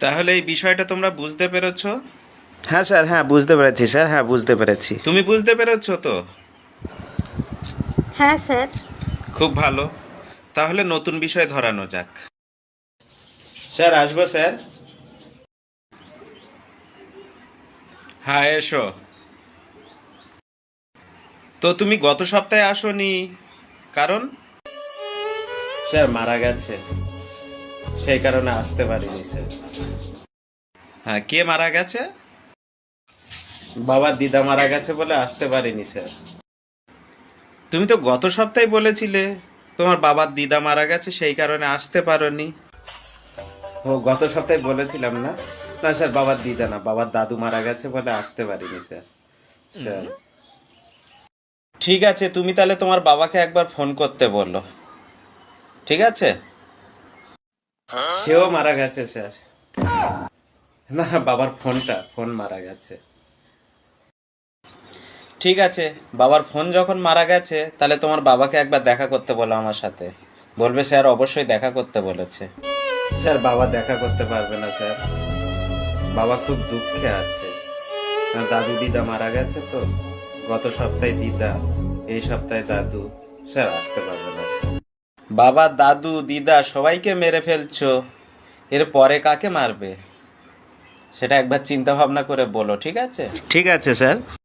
তাহলে এই বিষয়টা তোমরা বুঝতে পেরেছ? হ্যাঁ স্যার হ্যাঁ বুঝতে পেরেছি স্যার হ্যাঁ বুঝতে পেরেছি। তুমি বুঝতে পেরেছ তো? হ্যাঁ স্যার। খুব ভালো। তাহলে নতুন বিষয় ধরানো যাক। স্যার আসব স্যার। হ্যাঁ এসো। তো তুমি গত সপ্তাহে আসোনি কারণ? স্যার মারা গেছে। সেই কারণে আসতে পারিনি স্যার। হ্যাঁ কে মারা গেছে? বাবার দিদা মারা গেছে বলে আসতে পারিনি স্যার। তুমি তো গত সপ্তাহে বলেছিলে তোমার বাবার দিদা মারা গেছে সেই কারণে আসতে পারোনি। ও গত সপ্তাহে বলেছিলাম না? না স্যার বাবার দিদা না বাবার দাদু মারা গেছে বলে আসতে পারিনি স্যার। স্যার। ঠিক আছে তুমি তাহলে তোমার বাবাকে একবার ফোন করতে বলল ঠিক আছে? সেও মারা গেছে স্যার। না বাবার ফোনটা ফোন মারা গেছে। ঠিক আছে বাবার ফোন যখন মারা গেছে তাহলে তোমার বাবাকে একবার দেখা করতে বলো আমার সাথে। বলবে স্যার অবশ্যই দেখা করতে বলেছে। স্যার বাবা দেখা করতে পারবে না স্যার। বাবা খুব দুঃখে আছে। দাদু দিদা মারা গেছে তো। গত সপ্তাহে দিদা এই সপ্তাহে দাদু। স্যার আসতে পারবে না। বাবা দাদু দিদা সবাইকে মেরে ফেলছো। এর পরে কাকে মারবে? সেটা একবার চিন্তা ভাবনা করে বলো ঠিক আছে? ঠিক আছে স্যার।